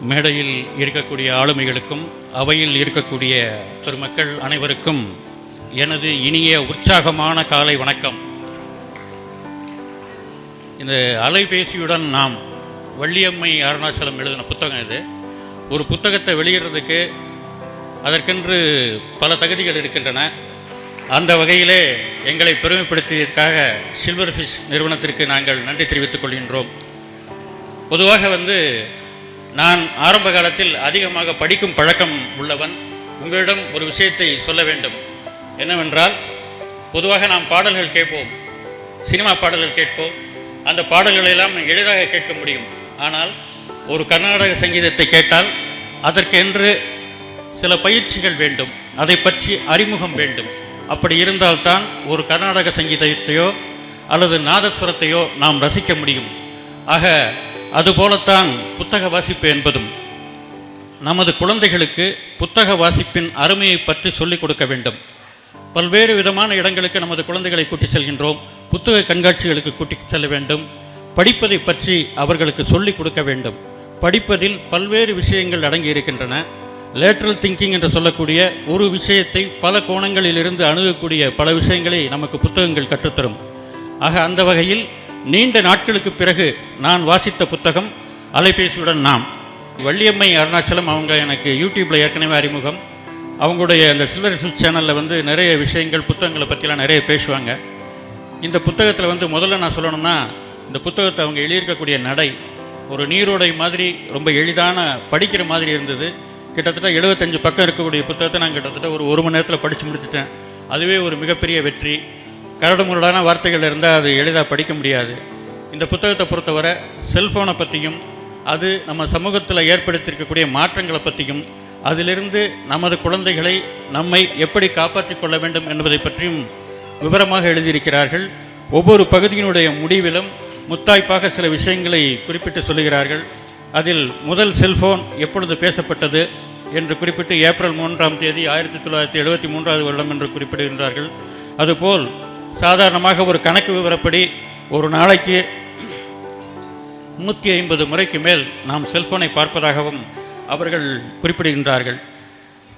மேடையில் இருக்கக்கூடிய ஆளுமைகளுக்கும் அவையில் இருக்கக்கூடிய பெருமக்கள் அனைவருக்கும் எனது இனிய உற்சாகமான காலை வணக்கம். இந்த அலைபேசியுடன் நாம் வள்ளியம்மை அருணாச்சலம் எழுதின புத்தகம் இது. ஒரு புத்தகத்தை வெளியிடுறதுக்கு அதற்கென்று பல தகுதிகள் இருக்கின்றன. அந்த வகையிலே எங்களை பெருமைப்படுத்தியதற்காக சில்வர் ஃபிஷ் நிறுவனத்திற்கு நாங்கள் நன்றி தெரிவித்துக் கொள்கின்றோம். பொதுவாக வந்து நான் ஆரம்ப காலத்தில் அதிகமாக படிக்கும் பழக்கம் உள்ளவன். உங்களிடம் ஒரு விஷயத்தை சொல்ல வேண்டும். என்னவென்றால் பொதுவாக நாம் பாடல்கள் கேட்போம். சினிமா பாடல்கள் கேட்போம். அந்த பாடல்களையெல்லாம் எளிதாக கேட்க முடியும். ஆனால் ஒரு கர்நாடக சங்கீதத்தை கேட்டால் அதற்கென்று சில பயிற்சிகள் வேண்டும். அதை பற்றி அறிமுகம் வேண்டும். அப்படி இருந்தால்தான் ஒரு கர்நாடக சங்கீதத்தையோ அல்லது நாதஸ்வரத்தையோ நாம் ரசிக்க முடியும். ஆக அதுபோலத்தான் புத்தக வாசிப்பு என்பதும் நமது குழந்தைகளுக்கு புத்தக வாசிப்பின் அருமையை பற்றி சொல்லிக் கொடுக்க வேண்டும். பல்வேறு விதமான இடங்களுக்கு நமது குழந்தைகளை கூட்டி செல்கின்றோம். புத்தக கண்காட்சிகளுக்கு கூட்டி செல்ல வேண்டும். படிப்பதை பற்றி அவர்களுக்கு சொல்லிக் கொடுக்க வேண்டும். படிப்பதில் பல்வேறு விஷயங்கள் அடங்கி இருக்கின்றன. லேட்ரல் திங்கிங் என்று சொல்லக்கூடிய ஒரு விஷயத்தை பல கோணங்களிலிருந்து அணுகக்கூடிய பல விஷயங்களை நமக்கு புத்தகங்கள் கற்றுத்தரும். ஆக அந்த வகையில் நீண்ட நாட்களுக்கு பிறகு நான் வாசித்த புத்தகம் அலைபேசியுடன் நாம். வள்ளியம்மை அருணாச்சலம் அவங்க எனக்கு யூடியூப்பில் ஏற்கனவே அறிமுகம். அவங்களுடைய அந்த சில்வர் சுவிட்ச் சேனலில் வந்து நிறைய விஷயங்கள் புத்தகங்களை பற்றிலாம் நிறைய பேசுவாங்க. இந்த புத்தகத்தில் வந்து முதல்ல நான் சொல்லணும்னா இந்த புத்தகத்தை அவங்க எழுதியிருக்கக்கூடிய நடை ஒரு நீரோடை மாதிரி ரொம்ப எளிதான படிக்கிற மாதிரி இருந்தது. கிட்டத்தட்ட எழுபத்தஞ்சு பக்கம் இருக்கக்கூடிய புத்தகத்தை நான் கிட்டத்தட்ட ஒரு ஒரு மணி நேரத்தில் படித்து முடித்துட்டேன். அதுவே ஒரு மிகப்பெரிய வெற்றி. கரடுமுரடான வார்த்தைகள் இருந்தால் அது எளிதாக படிக்க முடியாது. இந்த புத்தகத்தை பொறுத்தவரை செல்ஃபோனை பற்றியும் அது நம்ம சமூகத்தில் ஏற்படுத்தியிருக்கக்கூடிய மாற்றங்களை பற்றியும் அதிலிருந்து நமது குழந்தைகளை நம்மை எப்படி காப்பாற்றிக் கொள்ள வேண்டும் என்பதை பற்றியும் விவரமாக எழுதியிருக்கிறார்கள். ஒவ்வொரு பகுதியினுடைய முடிவிலும் முத்தாய்ப்பாக சில விஷயங்களை குறிப்பிட்டு சொல்லுகிறார்கள். அதில் முதல் செல்ஃபோன் எப்பொழுது பேசப்பட்டது என்று குறிப்பிட்டு ஏப்ரல் மூன்றாம் தேதி ஆயிரத்தி தொள்ளாயிரத்தி எழுபத்தி மூன்றாவது வருடம் என்று குறிப்பிடுகின்றார்கள். அதுபோல் சாதாரணமாக ஒரு கணக்கு விவரப்படி ஒரு நாளைக்கு நூற்றி ஐம்பது முறைக்கு மேல் நாம் செல்போனை பார்ப்பதாகவும் அவர்கள் குறிப்பிடுகின்றார்கள்.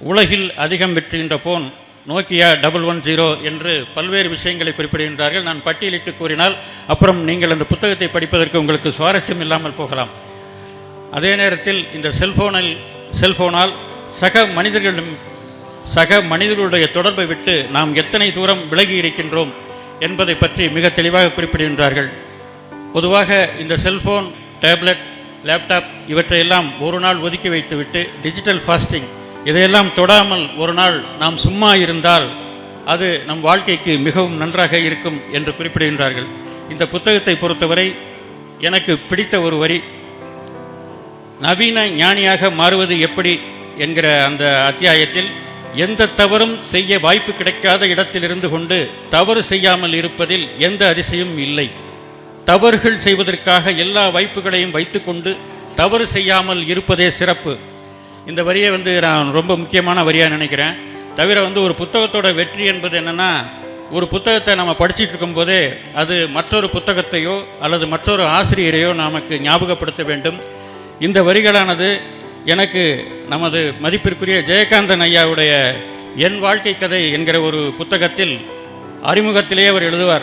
உலகில் அதிகம் வெற்றுகின்ற phone Nokia double one zero என்று பல்வேறு விஷயங்களை குறிப்பிடுகின்றார்கள். நான் பட்டியலிட்டு கூறினால் அப்புறம் நீங்கள் அந்த புத்தகத்தை படிப்பதற்கு உங்களுக்கு சுவாரஸ்யம் இல்லாமல் போகலாம். அதே நேரத்தில் இந்த செல்ஃபோனில் செல்ஃபோனால் சக மனிதர்களிடம் சக மனிதர்களுடைய தொடர்பை விட்டு நாம் எத்தனை தூரம் விலகி இருக்கின்றோம் என்பதை பற்றி மிக தெளிவாக குறிப்பிடுகின்றார்கள். பொதுவாக இந்த செல்போன் டேப்லெட் லேப்டாப் இவற்றையெல்லாம் ஒரு நாள் ஒதுக்கி வைத்துவிட்டு டிஜிட்டல் ஃபாஸ்டிங் இதையெல்லாம் தொடாமல் ஒரு நாள் நாம் சும்மா இருந்தால் அது நம் வாழ்க்கைக்கு மிகவும் நன்றாக இருக்கும் என்று குறிப்பிடுகின்றார்கள். இந்த புத்தகத்தை பொறுத்தவரை எனக்கு பிடித்த ஒரு வரி நவீன ஞானியாக மாறுவது எப்படி? என்கிற அந்த அத்தியாயத்தில் எந்த தவறும் செய்ய வாய்ப்பு கிடைக்காத இடத்தில் இருந்து கொண்டு தவறு செய்யாமல் இருப்பதில் எந்த அதிசயமும் இல்லை. தவறுகள் செய்வதற்காக எல்லா வாய்ப்புகளையும் வைத்துக்கொண்டு தவறு செய்யாமல் இருப்பதே சிறப்பு. இந்த வரியை வந்து நான் ரொம்ப முக்கியமான வரியாக நினைக்கிறேன். தவிர வந்து ஒரு புத்தகத்தோட வெற்றி என்பது என்னென்னா ஒரு புத்தகத்தை நம்ம படிச்சுட்டு இருக்கும்போதே அது மற்றொரு புத்தகத்தையோ அல்லது மற்றொரு ஆசிரியரையோ நமக்கு ஞாபகப்படுத்த வேண்டும். இந்த வரிகளானது எனக்கு நமது மதிப்பிற்குரிய ஜெயகாந்தன் ஐயாவுடைய என் வாழ்க்கை கதை என்கிற ஒரு புத்தகத்தில் அறிமுகத்திலேயே அவர் எழுதுவார்.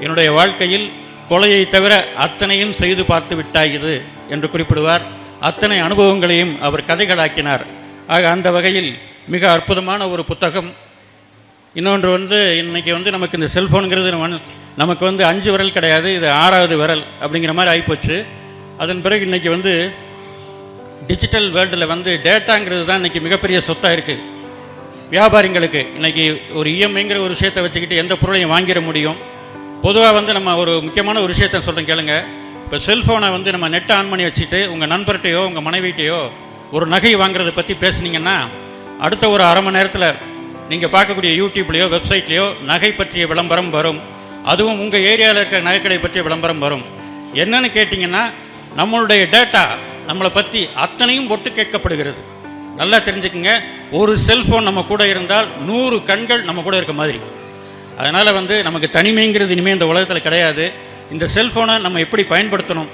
என்னுடைய வாழ்க்கையில் கொலையை தவிர அத்தனையும் செய்து பார்த்து விட்டாய் இது என்று குறிப்பிடுவார். அத்தனை அனுபவங்களையும் அவர் கதைகளாக்கினார். ஆக அந்த வகையில் மிக அற்புதமான ஒரு புத்தகம். இன்னொன்று வந்து இன்றைக்கி வந்து நமக்கு இந்த செல்ஃபோனுங்கிறது நம்ம- நமக்கு வந்து அஞ்சு விரல் கிடையாது இது ஆறாவது விரல் அப்படிங்கிற மாதிரி ஆகிப்போச்சு அதன் பிறகு இன்றைக்கி வந்து டிஜிட்டல் வேர்ல்டில் வந்து டேட்டாங்கிறது தான் இன்றைக்கி மிகப்பெரிய சொத்தாக இருக்குது வியாபாரிங்களுக்கு இன்றைக்கி ஒரு இஎம்ஐங்கிற ஒரு விஷயத்தை வச்சுக்கிட்டு எந்த பொருளையும் வாங்கிட முடியும். பொதுவாக வந்து நம்ம ஒரு முக்கியமான ஒரு விஷயத்த சொல்கிறேன் கேளுங்க. இப்போ செல்ஃபோனை வந்து நம்ம நெட்டை ஆன் பண்ணி வச்சுட்டு உங்கள் நண்பர்கிட்டையோ உங்கள் மனைவிட்டையோ ஒரு நகை வாங்குறத பற்றி பேசுனீங்கன்னா அடுத்த ஒரு அரை மணி நேரத்தில் நீங்கள் பார்க்கக்கூடிய யூடியூப்லேயோ வெப்சைட்லேயோ நகை பற்றிய விளம்பரம் வரும். அதுவும் உங்கள் ஏரியாவில் இருக்கிற நகைக்கடை பற்றிய விளம்பரம் வரும். என்னன்னு கேட்டிங்கன்னா நம்மளுடைய டேட்டா நம்மளை பற்றி அத்தனையும் ஒட்டு கேட்கப்படுகிறது. நல்லா தெரிஞ்சுக்கங்க. ஒரு செல்ஃபோன் நம்ம கூட இருந்தால் நூறு கண்கள் நம்ம கூட இருக்க மாதிரி. அதனால் வந்து நமக்கு தனிமைங்கிறது இனிமேல் இந்த உலகத்தில் கிடையாது. இந்த செல்ஃபோனை நம்ம எப்படி பயன்படுத்தணும்?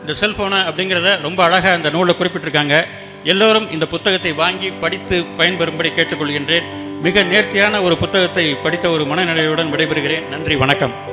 இந்த செல்ஃபோனை அப்படிங்கிறத ரொம்ப அழகாக அந்த நூலில் குறிப்பிட்டிருக்காங்க. எல்லோரும் இந்த புத்தகத்தை வாங்கி படித்து பயன்பெறும்படி கேட்டுக்கொள்கின்றேன். மிக நேர்த்தியான ஒரு புத்தகத்தை படித்த ஒரு மனநிலையுடன் விடைபெறுகிறேன். நன்றி வணக்கம்.